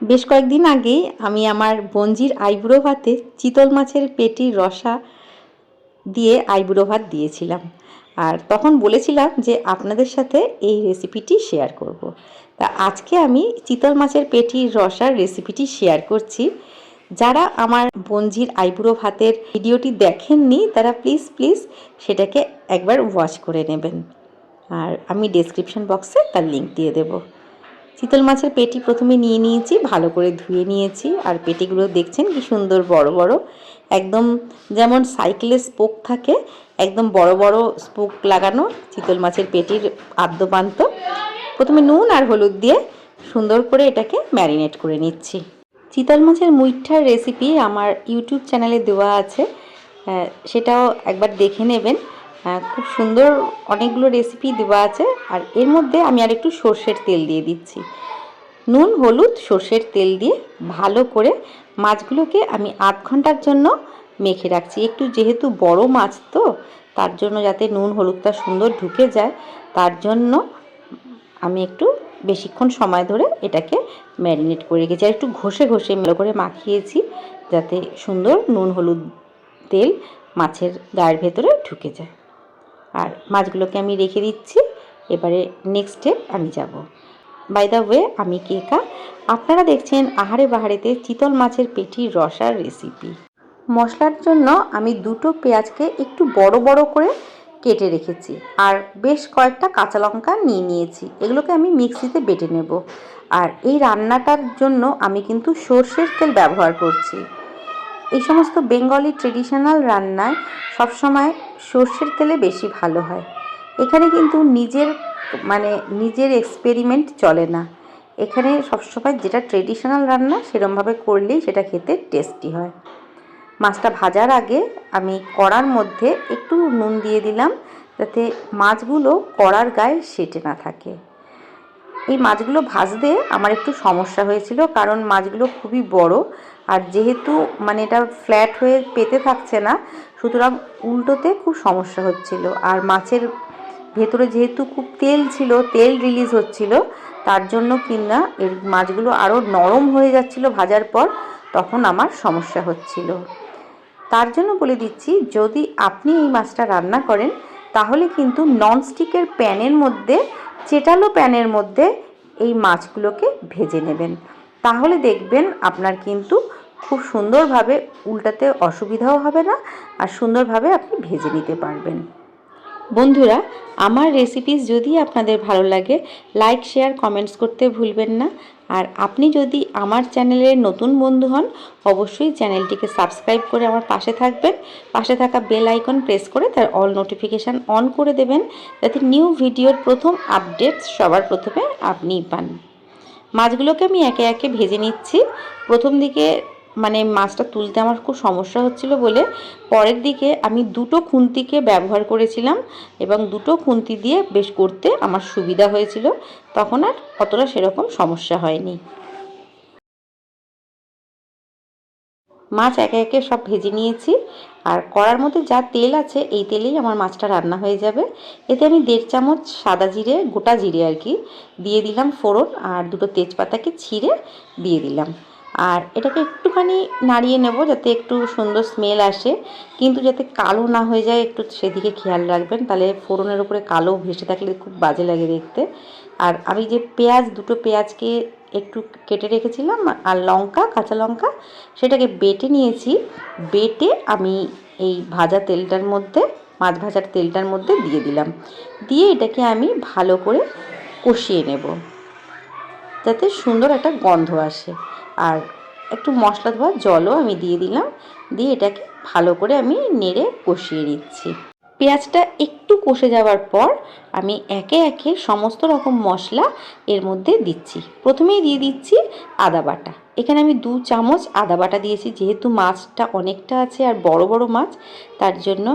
বেশ কয়েকদিন আগেই আমি আমার বঞ্জির আইবুড়ো ভাতে চিতল মাছের পেটির রসা দিয়ে আইবুড়ো ভাত দিয়েছিলাম। আর তখন বলেছিলাম যে আপনাদের সাথে এই রেসিপিটি শেয়ার করব। তা আজকে আমি চিতল মাছের পেটির রসার রেসিপিটি শেয়ার করছি। যারা আমার বঞ্জির আইবুড়ো ভাতের ভিডিওটি দেখেননি, তারা প্লিজ প্লিজ সেটাকে একবার ওয়াচ করে নেবেন। আর আমি ডেসক্রিপশন বক্সে তার লিঙ্ক দিয়ে দেবো। চিতল মাছের পেটি প্রথমে নিয়ে নিয়েছি, ভালো করে ধুয়ে নিয়েছি। আর পেটিগুলো দেখছেন কি সুন্দর বড় বড়, একদম যেমন সাইকেলের স্পোক থাকে, একদম বড় বড় স্পোক লাগানো চিতল মাছের পেটির আদ্যপান্ত। প্রথমে নুন আর হলুদ দিয়ে সুন্দর করে এটাকে ম্যারিনেট করে নিচ্ছি। চিতল মাছের মুইঠার রেসিপি আমার ইউটিউব চ্যানেলে দেওয়া আছে সেটাও একবার দেখে নেবেন। খুব সুন্দর অনেকগুলো রেসিপি দেওয়া আছে। আর এর মধ্যে আমি আর একটু সর্ষের তেল দিয়ে দিচ্ছি। নুন, হলুদ, সর্ষের তেল দিয়ে ভালো করে মাছগুলোকে আমি আধ ঘণ্টার জন্য মেখে রাখছি। একটু যেহেতু বড় মাছ তো, তার জন্য যাতে নুন, হলুদটা সুন্দর ঢুকে যায়, তার জন্য আমি একটু বেশিক্ষণ সময় ধরে এটাকে ম্যারিনেট করে রেখেছি। আর একটু ঘষে ঘষে মেলো করে মাখিয়েছি যাতে সুন্দর নুন, হলুদ তেল মাছের গায়ের ভেতরে ঢুকে যায়। আর মাছগুলোকে আমি রেখে দিচ্ছি। এবারে নেক্সট স্টেপ আমি যাব। বাই দ্য ওয়ে আমি কেকা। আপনারা দেখছেন আহারে বাহারেতে চিতল মাছের পেটির রসার রেসিপি মশলার জন্য আমি দুটো পেঁয়াজকে একটু বড় বড় করে কেটে রেখেছি আর বেশ কয়েকটা কাঁচা লঙ্কা নিয়ে নিয়েছি। এগুলোকে আমি মিক্সিতে বেটে নেব। আর এই রান্নাটার জন্য আমি কিন্তু সর্ষের তেল ব্যবহার করছি। এই সমস্ত বেঙ্গলি ট্রেডিশনাল রান্নায় সবসময় সর্ষের তেলে বেশি ভালো হয়। এখানে কিন্তু নিজের মানে নিজের এক্সপেরিমেন্ট চলে না। এখানে সবসময় যেটা ট্রেডিশনাল রান্না সেরমভাবে করলেই সেটা খেতে টেস্টি হয়। মাছটা ভাজার আগে আমি কড়ার মধ্যে একটু নুন দিয়ে দিলাম যাতে মাছগুলো কড়ার গায়ে সেটে না থাকে। এই মাছগুলো ভাজতে আমার একটু সমস্যা হয়েছিল কারণ মাছগুলো খুবই বড় আর যেহেতু মানে এটা ফ্ল্যাট হয়ে পেতে থাকছে না সুতরাং উল্টোতে খুব সমস্যা হচ্ছিল। আর মাছের ভেতরে যেহেতু খুব তেল ছিল, তেল রিলিজ হচ্ছিল, তার জন্য কিনা এর মাছগুলো আরও নরম হয়ে যাচ্ছিল ভাজার পর, তখন আমার সমস্যা হচ্ছিল। তার জন্য বলে দিচ্ছি, যদি আপনি এই মাছটা রান্না করেন, তাহলে কিন্তু ননস্টিকের প্যানের মধ্যে, চেটালো প্যানের মধ্যে এই মাছগুলোকে ভেজে নেবেন। তাহলে দেখবেন আপনার কিন্তু খুব সুন্দরভাবে উল্টাতে অসুবিধাও হবে না আর সুন্দরভাবে আপনি ভেজে নিতে পারবেন। বন্ধুরা, আমার রেসিপিস যদি আপনাদের ভালো লাগে লাইক শেয়ার কমেন্টস করতে ভুলবেন না। আর আপনি যদি আমার চ্যানেলের নতুন বন্ধু হন, অবশ্যই চ্যানেলটিকে সাবস্ক্রাইব করে আমার পাশে থাকবেন। পাশে থাকা বেল আইকন প্রেস করে তার অল নোটিফিকেশান অন করে দেবেন, যাতে নিউ ভিডিওর প্রথম আপডেটস সবার প্রথমে আপনিই পান। মাছগুলোকে আমি একে একে ভেজে নিচ্ছি। প্রথম দিকে মানে মাছটা তুলতে আমার খুব সমস্যা হচ্ছিল বলে পরের দিকে আমি দুটো খুন্তিকে ব্যবহার করেছিলাম এবং দুটো খুন্তি দিয়ে বেশ করতে আমার সুবিধা হয়েছিল। তখন আর অতটা সেরকম সমস্যা হয়নি। মাছ একে একে সব ভেজে নিয়েছি আর কড়ার মধ্যে যা তেল আছে এই তেলেই আমার মাছটা রান্না হয়ে যাবে। এতে আমি দেড় চামচ সাদা জিরে, গোটা জিরে আর কি দিয়ে দিলাম ফোড়ন আর দুটো তেজপাতাকে ছিঁড়ে দিয়ে দিলাম। এটাকে একটুখানি নাড়িয়ে নেব যাতে একটু সুন্দর স্মেল আসে। কিন্তু যাতে কালো না হয়ে যায়, একটু সেদিকে খেয়াল রাখবেন। তাহলে ফোড়নের উপরে কালো ভেসে থাকলে খুব বাজে লাগে দেখতে। আর আমি যে পেঁয়াজ, দুটো পেঁয়াজকে একটু কেটে রেখেছিলাম, আর লঙ্কা, কাঁচা লঙ্কা, সেটাকে বেটে নিয়েছি। বেটে আমি এই ভাজা তেলটার মধ্যে, মাছ ভাজার তেলটার মধ্যে দিয়ে দিলাম। দিয়ে এটাকে আমি ভালো করে কষিয়ে নেব। যাতে সুন্দর একটা গন্ধ আসে। আর একটু মশলা ধোয়া জলও আমি দিয়ে দিলাম। দিয়ে এটাকে ভালো করে আমি নেড়ে কষিয়ে নিচ্ছি। পেঁয়াজটা একটু কষে যাওয়ার পর আমি একে একে সমস্ত রকম মশলা এর মধ্যে দিচ্ছি। প্রথমেই দিয়ে দিচ্ছি আদা বাটা। এখানে আমি দু চামচ আদা বাটা দিয়েছি, যেহেতু মাছটা অনেকটা আছে আর বড় বড় মাছ, তার জন্য।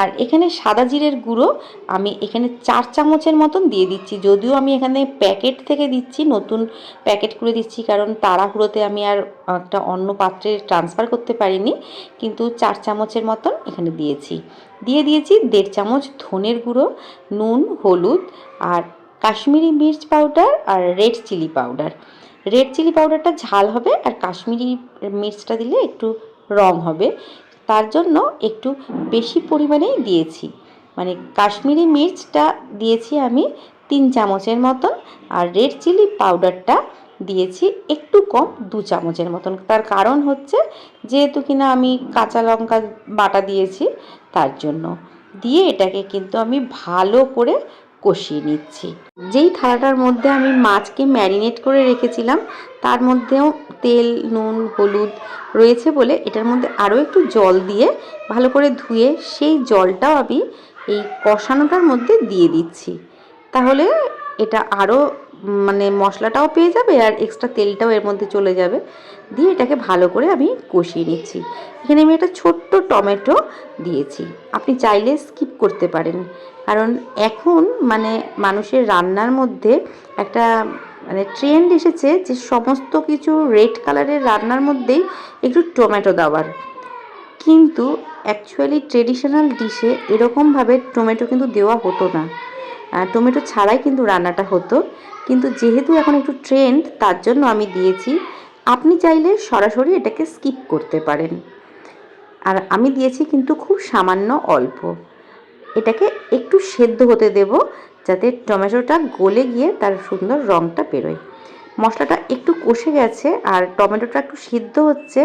আর এখানে সাদা জিরের গুঁড়ো আমি এখানে চার চামচের মতন দিয়ে দিচ্ছি, যদিও আমি এখানে প্যাকেট থেকে দিচ্ছি, নতুন প্যাকেট করে দিচ্ছি, কারণ তাড়াহুড়োতে আমি আর একটা অন্য পাত্রে ট্রান্সফার করতে পারিনি, কিন্তু চার চামচের মতন এখানে দিয়েছি। দিয়ে দিয়েছি দেড় চামচ ধনের গুঁড়ো, নুন, হলুদ আর কাশ্মীরি মির্চ পাউডার আর red chili powder. Red chili পাউডারটা ঝাল হবে আর কাশ্মীরি মির্চটা দিলে একটু রং হবে। তার জন্য একটু বেশি পরিমাণেই দিয়েছি। মানে কাশ্মীরি মির্চটা দিয়েছি আমি তিন চামচের মতন আর রেড চিলি পাউডারটা দিয়েছি একটু কম দু চামচের মতন। তার কারণ হচ্ছে যেহেতু কিনা আমি কাঁচা লঙ্কা বাটা দিয়েছি তার জন্য। দিয়ে এটাকে কিন্তু আমি ভালো করে কষিয়ে নিচ্ছি। যেই থালাটার মধ্যে আমি মাছকে ম্যারিনেট করে রেখেছিলাম, তার মধ্যেও তেল, নুন, হলুদ রয়েছে বলে এটার মধ্যে আরও একটু জল দিয়ে ভালো করে ধুয়ে সেই জলটাও আমি এই কষানোটার মধ্যে দিয়ে দিচ্ছি। তাহলে এটা আরও মানে মশলাটাও পেয়ে যাবে আর এক্সট্রা তেলটাও এর মধ্যে চলে যাবে। দিয়ে এটাকে ভালো করে আমি কষিয়ে নিচ্ছি। এখানে আমি একটা ছোট্ট টমেটো দিয়েছি। আপনি চাইলে স্কিপ করতে পারেন। কারণ এখন মানে মানুষের রান্নার মধ্যে একটা মানে ট্রেন্ড এসেছে যে সমস্ত কিছু রেড কালারের রান্নার মধ্যেই একটু টমেটো দেওয়ার। কিন্তু অ্যাকচুয়ালি ট্রেডিশনাল ডিশে এরকমভাবে টমেটো কিন্তু দেওয়া হতো না। টমেটো ছাড়াই কিন্তু রান্নাটা হতো। কিন্তু যেহেতু এখন একটু ট্রেন্ড তার জন্য আমি দিয়েছি। আপনি চাইলে সরাসরি এটাকে স্কিপ করতে পারেন। আর আমি দিয়েছি কিন্তু খুব সামান্য অল্প। এটাকে একটু সেদ্ধ হতে দেব, যাতে টমেটোটা গলে গিয়ে তার সুন্দর রঙটা বেরোয়। মশলাটা একটু কষে গেছে আর টমেটোটা একটু সিদ্ধ হচ্ছে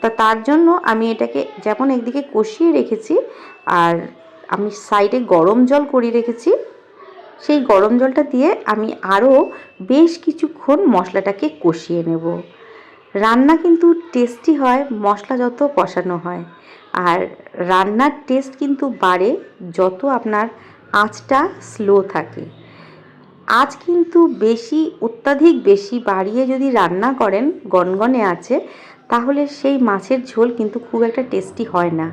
তা তার জন্য আমি এটাকে যেমন একদিকে কষিয়ে রেখেছি, আর আমি সাইডে গরম জল করিয়ে রেখেছি সেই গরম জলটা দিয়ে আমি আরও বেশ কিছুক্ষণ মশলাটাকে কষিয়ে নেব। রান্না কিন্তু টেস্টি হয়, মশলা যত কষানো হয়। আর রান্নার টেস্ট কিন্তু বাড়ে যত আপনার আঁচটা স্লো থাকে। আজ কিন্তু বেশি, অত্যাধিক বেশি বাড়িয়ে যদি রান্না করেন, গনগনে আছে, তাহলে সেই মাছের ঝোল কিন্তু খুব একটা টেস্টি হয় না।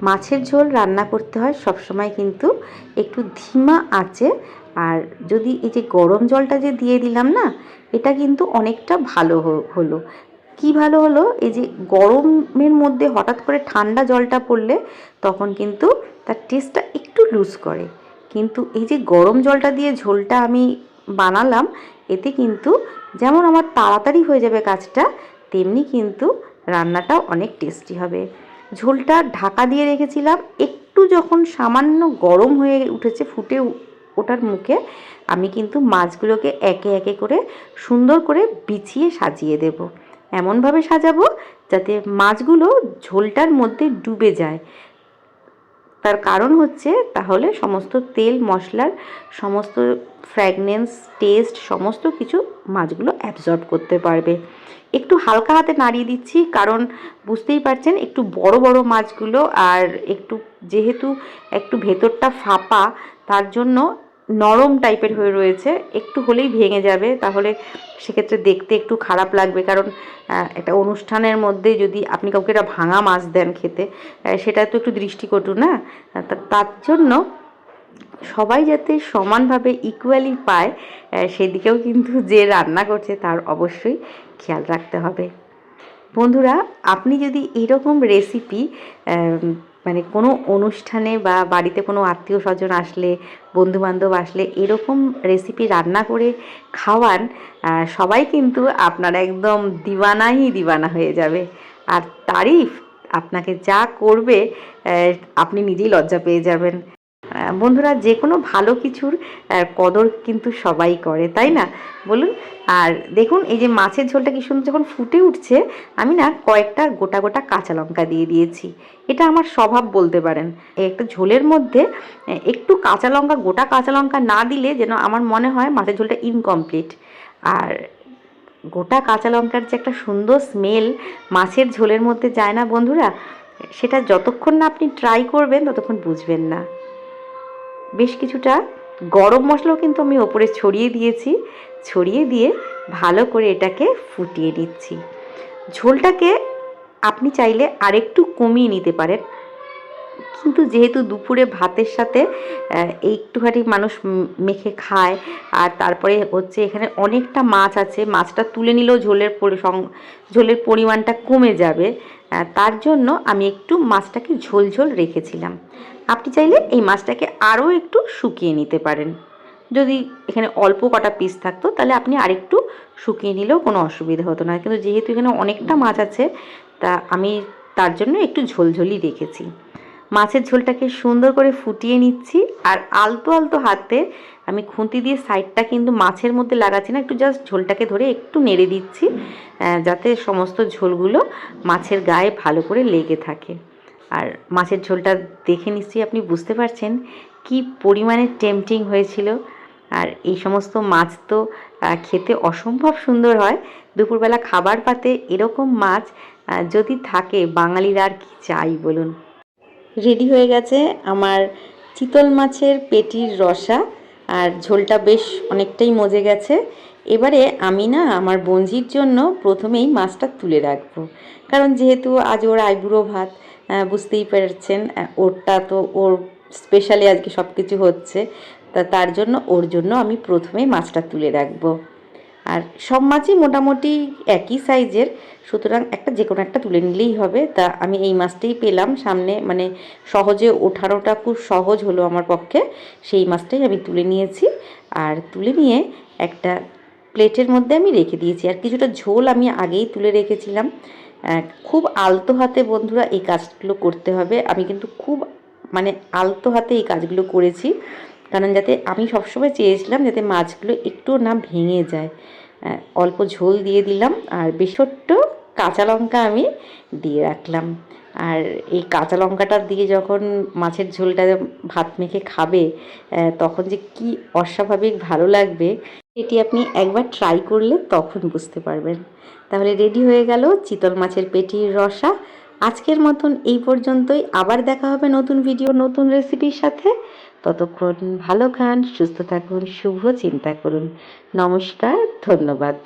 মাছের ঝোল রান্না করতে হয় সবসময় কিন্তু একটু ধিমা আছে। আর যদি এই যে গরম জলটা যে দিয়ে দিলাম না, এটা কিন্তু অনেকটা ভালো হলো। কি ভালো হলো? এই যে গরমের মধ্যে হঠাৎ করে ঠান্ডা জলটা পড়লে তখন কিন্তু তার টেস্টটা একটু লুজ করে। কিন্তু এই যে গরম জলটা দিয়ে ঝোলটা আমি বানালাম, এতে কিন্তু যেমন আমার তাড়াতাড়ি হয়ে যাবে কাজটা, তেমনি কিন্তু রান্নাটাও অনেক টেস্টি হবে। ঝোলটা ঢাকা দিয়ে রেখেছিলাম। একটু যখন সামান্য গরম হয়ে উঠেছে, ফুটে ওটার মুখে, আমি কিন্তু মাছগুলোকে একে একে করে সুন্দর করে বিছিয়ে সাজিয়ে দেব। এমনভাবে সাজাবো যাতে মাছগুলো ঝোলটার মধ্যে ডুবে যায়। তার কারণ হচ্ছে, তাহলে সমস্ত তেল, মশলার সমস্ত ফ্র্যাগনেন্স টেস্ট সমস্ত কিছু মাছগুলো অ্যাবজর্ব করতে পারবে। একটু হালকা হাতে নাড়িয়ে দিচ্ছি, কারণ বুঝতেই পারছেন একটু বড় বড় মাছগুলো আর একটু যেহেতু একটু ভেতরটা ফাঁপা, তার জন্য নরম টাইপের হয়ে রয়েছে। একটু হলেই ভেঙে যাবে, তাহলে সেক্ষেত্রে দেখতে একটু খারাপ লাগবে। কারণ একটা অনুষ্ঠানের মধ্যে যদি আপনি কাউকে একটা ভাঙা মাছ দেন খেতে সেটা তো একটু দৃষ্টিকটু না? তার জন্য সবাই যাতে সমানভাবে ইকুয়ালি পায় সেদিকেও কিন্তু যে রান্না করছে তার অবশ্যই খেয়াল রাখতে হবে। বন্ধুরা, আপনি যদি এরকম রেসিপি মানে কোনো অনুষ্ঠানে বা বাড়িতে কোনো আত্মীয় স্বজন আসলে, বন্ধুবান্ধব আসলে এরকম রেসিপি রান্না করে খাওয়ান সবাই কিন্তু আপনার একদম দিওয়ানাই দিওয়ানা হয়ে যাবে। আর তারিফ, আপনাকে যা করবে আপনি নিজেই লজ্জা পেয়ে যাবেন। বন্ধুরা যে কোনো ভালো কিছুর কদর কিন্তু সবাই করে, তাই না? বলুন, আর দেখুন এই যে মাছের ঝোলটা কি সুন্দর, যখন ফুটে উঠছে, আমি না কয়েকটা গোটা গোটা কাঁচা লঙ্কা দিয়ে দিয়েছি। এটা আমার স্বভাব বলতে পারেন। একটা ঝোলের মধ্যে একটু কাঁচা লঙ্কা, গোটা কাঁচা লঙ্কা না দিলে যেন আমার মনে হয় মাছের ঝোলটা ইনকমপ্লিট আর গোটা কাঁচা লঙ্কার যে একটা সুন্দর স্মেল মাছের ঝোলের মধ্যে যায় না বন্ধুরা, সেটা যতক্ষণ না আপনি ট্রাই করবেন, ততক্ষণ বুঝবেন না। বেশ কিছুটা গরম মশলাও কিন্তু আমি ওপরে ছড়িয়ে দিয়েছি। ছড়িয়ে দিয়ে ভালো করে এটাকে ফুটিয়ে নিচ্ছি। ঝোলটাকে আপনি চাইলে আরেকটু কমিয়ে নিতে পারেন। কিন্তু যেহেতু দুপুরে ভাতের সাথে একটুখানি মানুষ মেখে খায় আর তারপরে হচ্ছে এখানে অনেকটা মাছ আছে, মাছটা তুলে নিলেও ঝোলের ঝোলের পরিমাণটা কমে যাবে। তার জন্য আমি একটু মাছটাকে ঝোল ঝোল রেখেছিলাম। আপনি চাইলে এই মাছটাকে আরও একটু শুকিয়ে নিতে পারেন। যদি এখানে অল্প কটা পিস থাকতো, তাহলে আপনি আরেকটু শুকিয়ে নিলেও কোনো অসুবিধা হতো না। কিন্তু যেহেতু এখানে অনেকটা মাছ আছে, তা আমি তার জন্য একটু ঝোলঝোলই রেখেছি। মাছের ঝোলটাকে সুন্দর করে ফুটিয়ে নিচ্ছি, আর আলতো আলতো হাতে আমি খুন্তি দিয়ে সাইডটা কিন্তু মাছের মধ্যে লাগাচ্ছি না, একটু জাস্ট ঝোলটাকে ধরে একটু নেড়ে দিচ্ছি যাতে সমস্ত ঝোলগুলো মাছের গায়ে ভালো করে লেগে থাকে। আর মাছের ঝোলটা দেখে নিশ্চয়ই আপনি বুঝতে পারছেন কি পরিমাণে টেম্পটিং হয়েছিল। আর এই সমস্ত মাছ তো খেতে অসম্ভব সুন্দর হয়। দুপুরবেলা খাবার পাতে এরকম মাছ যদি থাকে, বাঙালিরা আর কি চাই বলুন? রেডি হয়ে গেছে আমার চিতল মাছের পেটির রসা। আর ঝোলটা বেশ অনেকটাই মজে গেছে। এবারে আমি না আমার বঞ্জির জন্য প্রথমেই মাছটা তুলে রাখব। কারণ যেহেতু আজ ওর আইবুড়ো ভাত বুঝতেই পারছেন। ওরটা তো ওর স্পেশালি আজকে সব কিছু হচ্ছে। তা তার জন্য, ওর জন্য আমি প্রথমে মাছটা তুলে রাখব। আর সব মাছই মোটামুটি একই সাইজের সুতরাং একটা যে কোনো একটা তুলে নিলেই হবে। তা আমি এই মাছটাই পেলাম। সামনে মানে সহজে ওঠানোটা খুব সহজ হলো আমার পক্ষে। সেই মাছটাই আমি তুলে নিয়েছি। আর তুলে নিয়ে একটা প্লেটের মধ্যে আমি রেখে দিয়েছি। আর কিছুটা ঝোল আমি আগেই তুলে রেখেছিলাম। খুব আলতো হাতে বন্ধুরা এই কাজগুলো করতে হবে। আমি কিন্তু খুব মানে আলতো হাতে এই কাজগুলো করেছি। কারণ যাতে আমি সবসময় চেয়েছিলাম যাতে মাছগুলো একটু না ভেঙে যায়। অল্প ঝোল দিয়ে দিলাম আর বেশ কাঁচা লঙ্কা আমি দিয়ে রাখলাম। আর এই কাঁচা লঙ্কাটা দিয়ে যখন মাছের ঝোলটা ভাত মেখে খাবে তখন যে কি অস্বাভাবিক ভালো লাগবে। এটি আপনি একবার ট্রাই করলে তখন বুঝতে পারবেন। তাহলে রেডি হয়ে গেল চিতল মাছের পেটির রসা। আজকের মতন এই পর্যন্তই। আবার দেখা হবে নতুন ভিডিও নতুন রেসিপির সাথে। ততক্ষণ ভালো খান, সুস্থ থাকুন, শুভ চিন্তা করুন। নমস্কার, ধন্যবাদ।